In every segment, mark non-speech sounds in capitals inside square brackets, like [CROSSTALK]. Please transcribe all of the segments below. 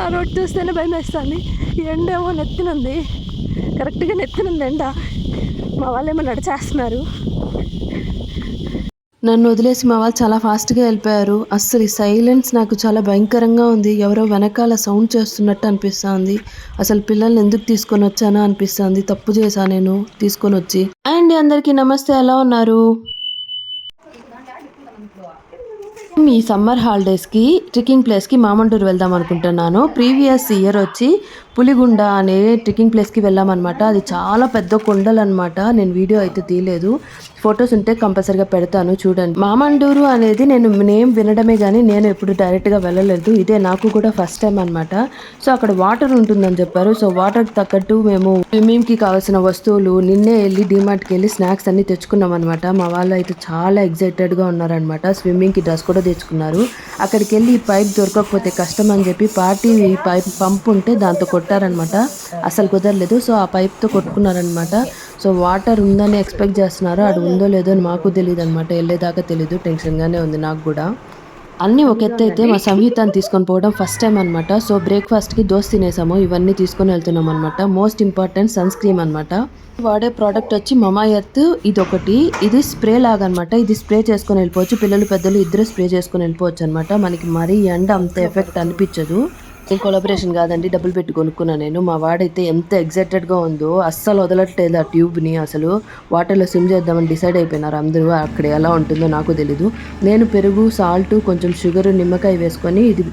ఆ రోడ్ చూస్తేనే భయం వేస్తుంది. ఎండ ఏమో నెత్తినుంది. కరెక్ట్గా నెత్తినుంది ఎండ. మా వాళ్ళు ఏమో నడిచేస్తున్నారు. నన్ను వదిలేసి మా వాళ్ళు చాలా ఫాస్ట్గా వెళ్ళిపోయారు. అస్సలు ఈ సైలెన్స్ నాకు చాలా భయంకరంగా ఉంది. ఎవరో వెనకాల సౌండ్ చేస్తున్నట్టు అనిపిస్తుంది. అసలు పిల్లల్ని ఎందుకు తీసుకొని వచ్చానా అనిపిస్తుంది. తప్పు చేశా నేను. తీసుకొని వచ్చి. అండ్ అందరికీ నమస్తే. ఎలా ఉన్నారు? ఈ సమ్మర్ హాలిడేస్కి ట్రెక్కింగ్ ప్లేస్కి మామంటూరు వెళ్దాం అనుకుంటున్నాను. ప్రీవియస్ ఇయర్ వచ్చి పులిగుండ అనే ట్రెక్కింగ్ ప్లేస్కి వెళ్ళామన్నమాట. అది చాలా పెద్ద కొండలు అనమాట నేను వీడియో అయితే తీయలేదు. ఫొటోస్ ఉంటే కంపల్సరీగా పెడతాను. చూడండి. మామండూరు అనేది నేను నేమ్ వినడమే కానీ నేను ఎప్పుడు డైరెక్ట్గా వెళ్ళలేదు. ఇదే నాకు కూడా ఫస్ట్ టైం అనమాట సో అక్కడ వాటర్ ఉంటుందని చెప్పారు. సో వాటర్ తగ్గట్టు మేము స్విమ్మింగ్కి కావాల్సిన వస్తువులు నిన్నే వెళ్ళి డిమార్ట్కి వెళ్ళి స్నాక్స్ అన్ని తెచ్చుకున్నాం అనమాట మా వాళ్ళు అయితే చాలా ఎగ్జైటెడ్గా ఉన్నారనమాట స్విమ్మింగ్కి డ్రెస్ కూడా తెచ్చుకున్నారు. అక్కడికి వెళ్ళి ఈ పైప్ దొరకకపోతే కష్టం అని చెప్పి పార్టీ ఈ పైప్ పంప్ ఉంటే దాంతో కొట్టారనమాట. అసలు కుదరలేదు. సో ఆ పైప్తో కొట్టుకున్నారనమాట. సో వాటర్ ఉందని ఎక్స్పెక్ట్ చేస్తున్నారు అది ఉందో లేదో అని మాకు తెలియదు అనమాట వెళ్ళేదాకా తెలియదు టెన్షన్గానే ఉంది నాకు కూడా. అన్నీ ఒక ఎత్తు అయితే మా సంగీతాన్ని తీసుకొని పోవడం ఫస్ట్ టైం అనమాట సో బ్రేక్ఫాస్ట్కి దోశ తినేసాము. ఇవన్నీ తీసుకొని వెళ్తున్నాం అనమాట మోస్ట్ ఇంపార్టెంట్ సన్ స్క్రీమ్ అనమాట వాడే ప్రోడక్ట్ వచ్చి మమా ఎర్త్ ఇది ఒకటి ఇది స్ప్రే లాగా అనమాట ఇది స్ప్రే చేసుకొని వెళ్ళిపోవచ్చు. పిల్లలు పెద్దలు ఇద్దరు స్ప్రే చేసుకొని వెళ్ళిపోవచ్చు అనమాట మనకి మరీ ఎండ అంత ఎఫెక్ట్ అనిపించదు. కొలాబరేషన్ కాదండి డబ్బులు పెట్టి కొనుక్కున్నా నేను. మా వాడైతే ఎంత ఎగ్జైటెడ్గా ఉందో అస్సలు వదలట్లేదు ఆ ట్యూబ్ని అసలు. వాటర్లో స్విమ్ చేద్దామని డిసైడ్ అయిపోయినారు అందరూ. అక్కడ ఎలా ఉంటుందో నాకు తెలీదు. నేను పెరుగు సాల్ట్ కొంచెం షుగర్ నిమ్మకాయ వేసుకొని ఇది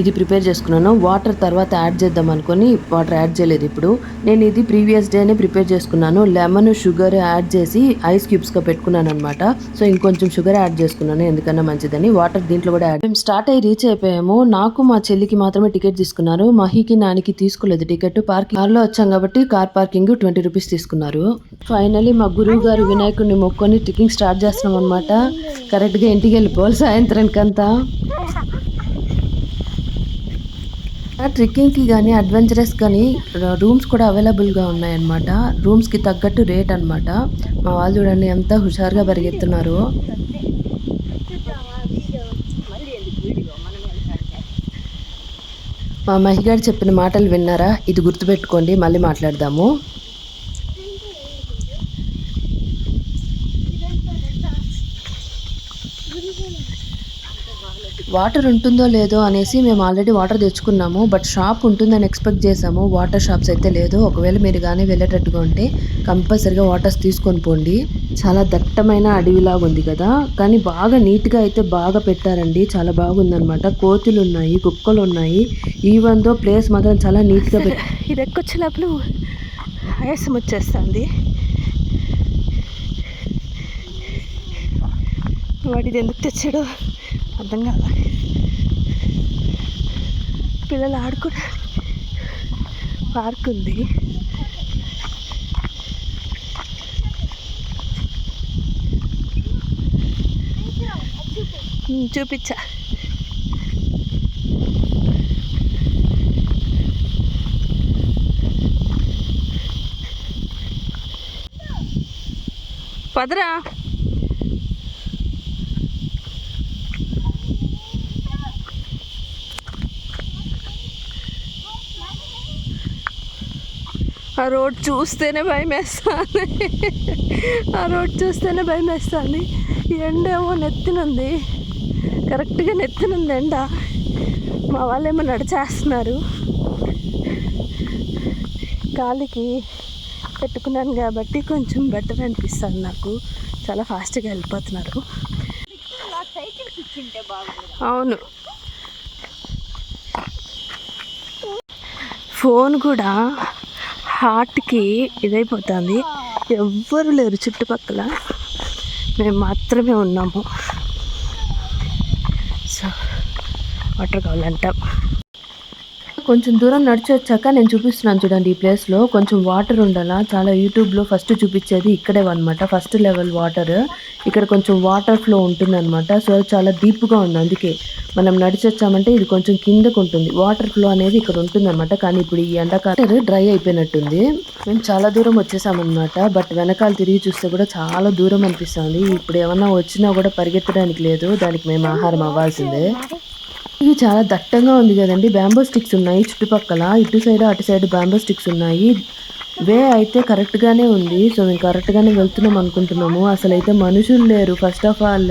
ఇది ప్రిపేర్ చేసుకున్నాను. వాటర్ తర్వాత యాడ్ చేద్దాం అనుకొని వాటర్ యాడ్ చేయలేదు ఇప్పుడు. నేను ఇది ప్రీవియస్ డేనే ప్రిపేర్ చేసుకున్నాను. లెమన్ షుగర్ యాడ్ చేసి ఐస్ క్యూబ్స్గా పెట్టుకున్నాను అనమాట సో ఇంకొంచెం షుగర్ యాడ్ చేసుకున్నాను. ఎందుకన్నా మంచిదని. వాటర్ దీంట్లో కూడా యాడ్ మేము స్టార్ట్ అయ్యి రీచ్ అయిపోయాము. నాకు మా చెల్లికి మాత్రమే టికెట్ తీసుకున్నారు. మహికి నానికి తీసుకోలేదు. టికెట్ పార్కింగ్ కార్లో వచ్చాం కాబట్టి కార్ పార్కింగ్ ట్వంటీ రూపీస్ తీసుకున్నారు. ఫైనలీ మా గురువు గారు వినాయకుడిని మొక్కొని ట్రెక్కింగ్ స్టార్ట్ చేస్తున్నాం అనమాట కరెక్ట్గా ఇంటికి వెళ్ళిపోవాలి సాయంత్రానికంతా. ట్రెక్కింగ్కి కానీ అడ్వెంచరస్ కానీ రూమ్స్ కూడా అవైలబుల్గా ఉన్నాయన్నమాట. రూమ్స్కి తగ్గట్టు రేట్ అనమాట మా వాళ్ళు చూడండి ఎంత హుషారుగా పరిగెత్తున్నారు. మా మహిగారు చెప్పిన మాటలు విన్నారా? ఇది గుర్తుపెట్టుకోండి మళ్ళీ మాట్లాడదాము. వాటర్ ఉంటుందో లేదో అనేసి మేము ఆల్రెడీ వాటర్ తెచ్చుకున్నాము బట్ షాప్ ఉంటుందని ఎక్స్పెక్ట్ చేసాము వాటర్ షాప్స్ అయితే లేదు. ఒకవేళ మీరు కానీ వెళ్ళేటట్టుగా ఉంటే కంపల్సరిగా వాటర్స్ తీసుకొని పోండి. చాలా దట్టమైన అడవిలాగా ఉంది కదా. కానీ బాగా నీట్గా అయితే బాగా పెట్టారండి. చాలా బాగుందనమాట కోతులు ఉన్నాయి కుక్కలు ఉన్నాయి. ఈవెన్ దో ప్లేస్ మాత్రం చాలా నీట్గా పెట్టి [LAUGHS] ఇది ఎక్కొచ్చే లోపల ఆయాసం వచ్చేస్తుంది. వాడిది ఎందుకు తెచ్చాడో అర్థం కాల పిల్లలు ఆడుకోవడానికి పార్క్ ఉంది. చూపించా. పదరా? ఆ రోడ్ చూస్తేనే భయం వేస్తుంది ఆ రోడ్ చూస్తేనే భయం వేస్తుంది ఎండ ఏమో నెత్తినుంది. కరెక్ట్గా నెత్తినుంది ఎండ. మా వాళ్ళు నడిచేస్తున్నారు. గాలికి పెట్టుకున్నాను కాబట్టి కొంచెం బెటర్ అనిపిస్తుంది నాకు. చాలా ఫాస్ట్గా వెళ్ళిపోతున్నారు. అవును. ఫోన్ కూడా హార్ట్కి ఇదైపోతుంది. ఎవ్వరు లేరు చుట్టుపక్కల. మేము మాత్రమే ఉన్నాము. సో వాటర్ కావాలంటాం. కొంచెం దూరం నడిచి వచ్చాక నేను చూపిస్తున్నాను చూడండి ఈ ప్లేస్లో కొంచెం వాటర్ ఉండాలా? చాలా యూట్యూబ్లో ఫస్ట్ చూపించేది ఇక్కడే అనమాట ఫస్ట్ లెవెల్ వాటర్ ఇక్కడ కొంచెం వాటర్ ఫ్లో ఉంటుందన్నమాట. సో చాలా డీప్గా ఉంది అందుకే. మనం నడిచి వచ్చామంటే ఇది కొంచెం కిందకు ఉంటుంది. వాటర్ ఫ్లో అనేది ఇక్కడ ఉంటుందన్నమాట. కానీ ఇప్పుడు ఈ ఎండాకాలం డ్రై అయిపోయినట్టుంది. మేము చాలా దూరం వచ్చేసామన్నమాట. బట్ వెనకాల తిరిగి చూస్తే కూడా చాలా దూరం అనిపిస్తుంది. ఇప్పుడు ఏమన్నా వచ్చినా కూడా పరిగెత్తడానికి లేదు. దానికి మేము ఆహారం అవ్వాల్సిందే. ఇది చాలా దట్టంగా ఉంది కదండి. బ్యాంబో స్టిక్స్ ఉన్నాయి చుట్టుపక్కల. ఇటు సైడ్ అటు సైడ్ బ్యాంబో స్టిక్స్ ఉన్నాయి. వే అయితే కరెక్ట్గానే ఉంది. సో మేము కరెక్ట్గానే వెళ్తున్నాం అనుకుంటున్నాము. అసలు అయితే మనుషులు లేరు. ఫస్ట్ ఆఫ్ ఆల్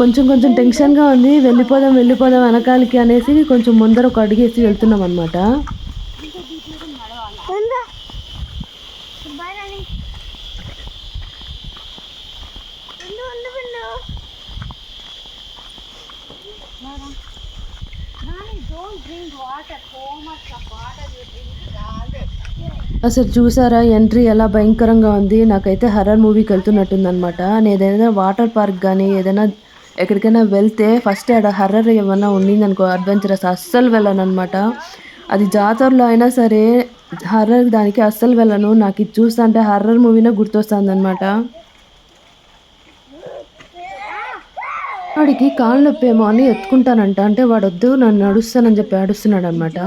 కొంచెం కొంచెం టెన్షన్గా ఉంది. వెళ్ళిపోదాం వెళ్ళిపోదాం వెనకాలకి అనేసి కొంచెం ముందర ఒక అడిగేసి వెళ్తున్నాం అనమాట ఉందా బాయ్ నాని ఉండు ఉండు ఉండు Nani don't drink water so much of water you drink రాదు అసలు చూసారా ఎంట్రీ ఎలా భయంకరంగా ఉంది. నాకైతే హర్రర్ మూవీకి వెళ్తున్నట్టుంది అనమాట నేను ఏదైనా వాటర్ పార్క్ కానీ ఏదైనా ఎక్కడికైనా వెళ్తే ఫస్ట్ ఆడ హర్రర్ ఏమైనా ఉండిందనుకో అడ్వెంచరస్ అస్సలు వెళ్ళను అనమాట అది జాతరలో అయినా సరే హర్రర్ దానికి అస్సలు వెళ్ళను. నాకు ఇది చూస్తుంటే హర్రర్ మూవీనే గుర్తొస్తుంది అనమాట వాడికి కాళ్ళు నొప్పేమో అని ఎత్తుకుంటానంట. అంటే వాడు వద్దు నన్ను నడుస్తానని చెప్పి ఆడుస్తున్నాడు అనమాట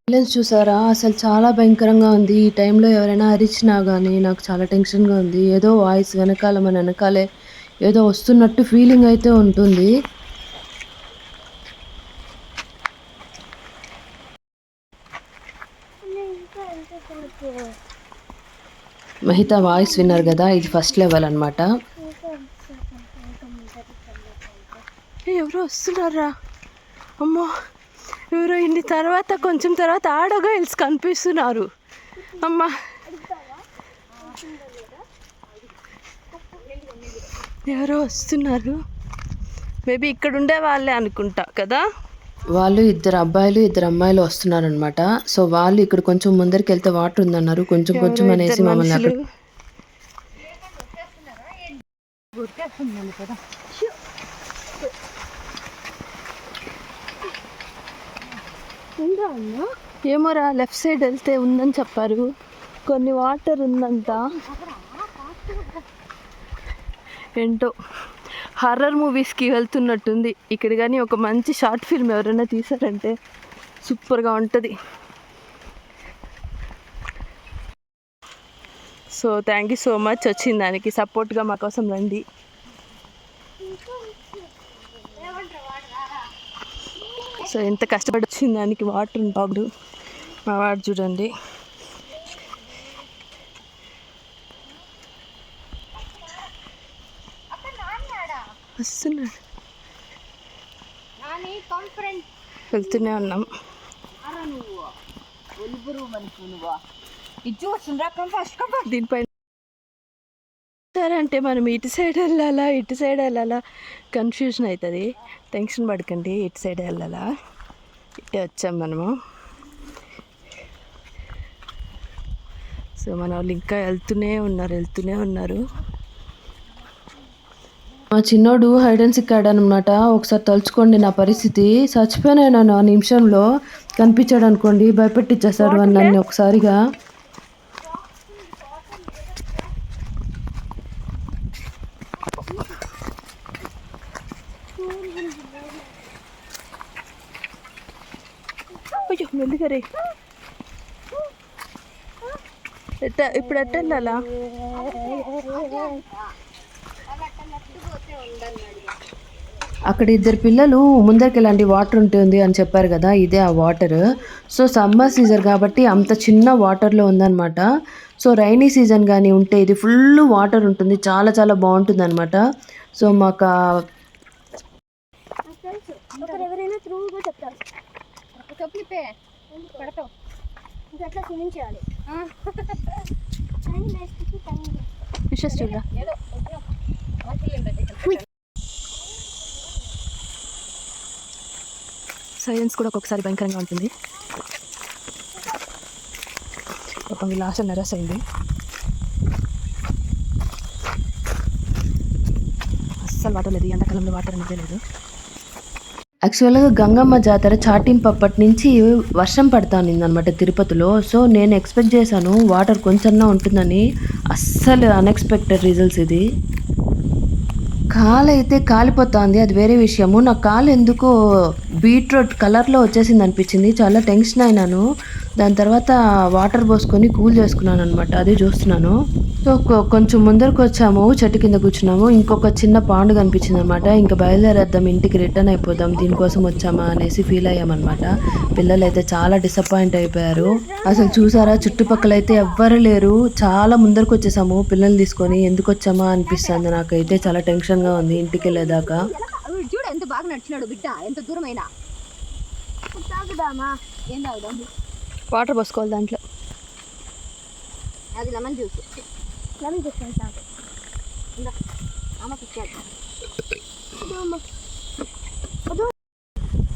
సైలెన్స్ చూసారా? అసలు చాలా భయంకరంగా ఉంది. ఈ టైంలో ఎవరైనా అరిచినా కానీ నాకు చాలా టెన్షన్గా ఉంది. ఏదో వాయిస్ వెనకాల మన వెనకాలే ఏదో వస్తున్నట్టు ఫీలింగ్ అయితే ఉంటుంది. మహిత వాయిస్ విన్నారు కదా ఇది ఫస్ట్ లెవెల్ అనమాట ఎవరో వస్తున్నారా? అమ్మో ఎవరో ఇన్ని తర్వాత కొంచెం తర్వాత ఆడగా ఎల్స్ కనిపిస్తున్నారు. అమ్మా. ఎవరో వస్తున్నారు. మేబీ ఇక్కడ ఉండే వాళ్ళే అనుకుంటా కదా? వాళ్ళు ఇద్దరు అబ్బాయిలు ఇద్దరు అమ్మాయిలు వస్తున్నారు అనమాట సో వాళ్ళు ఇక్కడ కొంచెం ముందరికి వెళ్తే వాటర్ ఉందన్నారు. కొంచెం కొంచెం అనేసి మమ్మల్ని అక్కడ ఏమోరా లెఫ్ట్ సైడ్ వెళ్తే ఉందని చెప్పారు. కొన్ని వాటర్ ఉందంట. ఏంటో? హర్రర్ మూవీస్కి వెళ్తున్నట్టుంది. ఇక్కడ కానీ ఒక మంచి షార్ట్ ఫిల్మ్ ఎవరైనా తీసారంటే సూపర్గా ఉంటుంది. So thank you so much వచ్చిన దానికి సపోర్ట్గా మా కోసం రండి. సో ఎంత కష్టపడి వచ్చిన దానికి వాటర్ బాగుడు మా వాడు చూడండి వస్తున్నాడు నాని కాన్ఫరెన్స్ వెళ్తూనే ఉన్నాం నువ్వు ఒలిబురు మనుషు నువ్వు ఇది చూస్తుండ్రా ఫస్ట్ కమ్ దీనిపైన సరే అంటే మనం ఇటు సైడ్ వెళ్ళాలా ఇటు సైడ్ వెళ్ళాలా? కన్ఫ్యూజన్ అవుతుంది. టెన్షన్ పడకండి ఇటు సైడ్ వెళ్ళాలా? ఇటే వచ్చాం మనము. సో మన వాళ్ళు ఇంకా వెళ్తూనే ఉన్నారు వెళ్తూనే ఉన్నారు. మా చిన్నోడు హైడ్ అండ్ సిక్ ఆడానమాట ఒకసారి తలుచుకోండి నా పరిస్థితి. చచ్చిపోయినాను ఆ నిమిషంలో కనిపించాడు అనుకోండి భయపెట్టిచ్చేస్తాడు అని నన్ను ఒకసారిగా. మెల్లిగా రే. ఇప్పుడు ఎట్ట వెళ్ళాలా అక్కడ ఇద్దరు పిల్లలు ముందరికి ఇలాంటి వాటర్ ఉంటుంది అని చెప్పారు కదా ఇదే ఆ వాటర్ సో సమ్మర్ సీజన్ కాబట్టి అంత చిన్న వాటర్లో ఉందన్నమాట. సో రైనీ సీజన్ కానీ ఉంటే ఇది ఫుల్ వాటర్ ఉంటుంది చాలా చాలా బాగుంటుంది అనమాట సో మాకు ఫిషెస్ చూడరా సైలెన్స్ కూడా ఒక్కొక్కసారి భయంకరంగా ఉంటుంది. ఒక వీళ్ళ ఆశ నెరస్ అయింది. అస్సలు వాటర్ లేదు ఎండాకాలంలో వాటర్ అనేది లేదు. యాక్చువల్గా గంగమ్మ జాతర చాటింపప్పటి నుంచి వర్షం పడతా అనమాట తిరుపతిలో. సో నేను ఎక్స్పెక్ట్ చేశాను వాటర్ కొంచెం ఉంటుందని. అస్సలు అన్ఎక్స్పెక్టెడ్ రిజల్ట్స్ ఇది. కాలు అయితే కాలిపోతుంది అది వేరే విషయము. నా కాలు ఎందుకో బీట్రూట్ కలర్లో వచ్చేసింది అనిపించింది చాలా టెన్షన్ అయినాను. దాని తర్వాత వాటర్ పోసుకొని కూల్ చేసుకున్నాను అనమాట అది చూస్తున్నాను. సో కొంచెం ముందరకు వచ్చాము చెట్టు కింద కూర్చున్నాము. ఇంకొక చిన్న పాండు కనిపించింది అనమాట ఇంకా బయలుదేరేద్దాం ఇంటికి రిటర్న్ అయిపోదాం దీనికోసం వచ్చామా అనేసి ఫీల్ అయ్యామన్నమాట పిల్లలు అయితే చాలా డిసప్పాయింట్ అయిపోయారు. అసలు చూసారా చుట్టుపక్కల అయితే ఎవ్వరు లేరు. చాలా ముందరకు వచ్చేసాము పిల్లల్ని తీసుకొని. ఎందుకు వచ్చామా అనిపిస్తుంది నాకైతే. చాలా టెన్షన్గా ఉంది ఇంటికి వెళ్ళేదాకా. చూడు ఎంత బాగా నడిచినాడు బిడ్డ. ఎంత దూరమైనా. తాగుదామా? ఏం తాగుదాం? వాటర్ పోసుకోవాలి దాంట్లో. అది లెమన్ జ్యూస్. లెమన్ జ్యూస్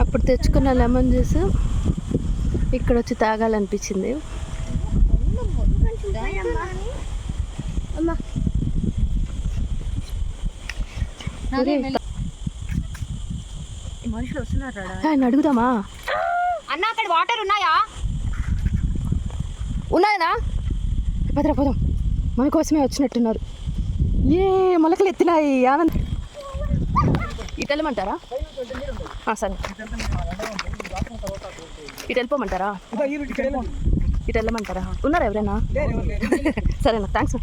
అప్పుడు తెచ్చుకున్న లెమన్ జ్యూస్ ఇక్కడ వచ్చి తాగాలనిపించింది. అమ్మా. మనుషులు వస్తున్నారు ఆయన అడుగుదామా? అన్న అక్కడ వాటర్ ఉన్నాయా? ఉన్నాయనా? పదరా పోదాం. మన కోసమే వచ్చినట్టున్నారు. ఏ మొలకలు ఎత్తినాయి ఆనంద్. ఇటు వెళ్ళమంటారా? సరే. ఇటు వెళ్ళిపోమంటారా? ఇటు వెళ్ళమంటారా? ఉన్నారా ఎవరైనా? సరేనా థ్యాంక్స్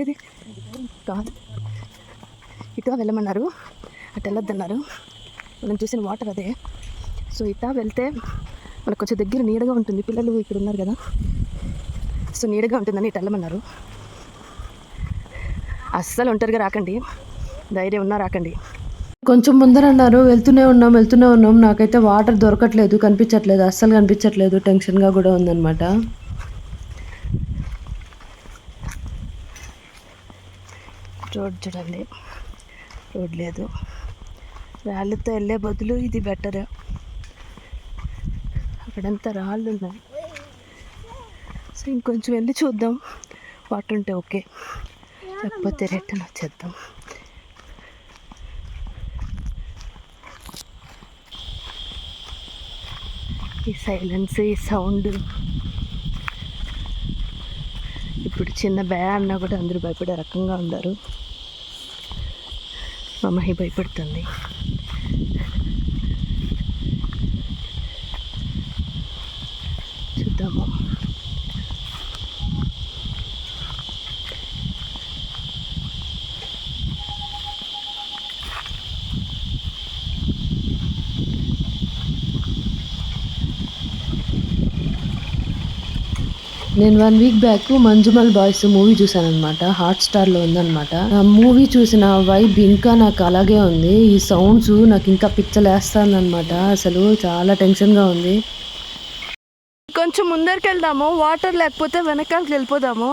ఏది? కాదు. ఇటు వెళ్ళమన్నారు. అటు వెళ్ళొద్దన్నారు. మనం చూసిన వాటర్ అదే. సో ఇటా వెళ్తే మనకు కొంచెం దగ్గర నీడగా ఉంటుంది. పిల్లలు ఇక్కడ ఉన్నారు కదా. సో నీడగా ఉంటుందని ఇటు వెళ్ళమన్నారు. అస్సలు ఒంటరిగా రాకండి. ధైర్యం ఉన్నా రాకండి. కొంచెం ముందర అన్నారు. వెళ్తూనే ఉన్నాం వెళ్తూనే ఉన్నాం. నాకైతే వాటర్ దొరకట్లేదు కనిపించట్లేదు అస్సలు కనిపించట్లేదు. టెన్షన్గా కూడా ఉందన్నమాట. రోడ్ చూడండి. రోడ్ లేదు. రాళ్ళతో వెళ్ళే బదులు ఇది బెటర్ అక్కడంతా రాళ్ళు ఉన్నాయి. సో ఇంకొంచెం వెళ్ళి చూద్దాం. వాటర్ ఉంటే ఓకే. లేకపోతే రిటర్న్ వచ్చేద్దాం. ఈ సైలెన్స్ ఈ సౌండ్. ఇప్పుడు చిన్న బ్యా అన్నా కూడా అందరూ భయపడే రకంగా ఉన్నారు. మా మహి భయపడుతుంది. నేను one week back Manjummel boys movie చూసాను అనమాట హాట్ స్టార్లో ఉందనమాట ఆ మూవీ చూసిన వైబ్ ఇంకా నాకు అలాగే ఉంది. ఈ సౌండ్స్ నాకు ఇంకా పిచ్చలేస్తాను అనమాట అసలు చాలా టెన్షన్గా ఉంది. కొంచెం ముందరికి వెళ్దాము వాటర్ లేకపోతే వెనకాలకి వెళ్ళిపోదాము.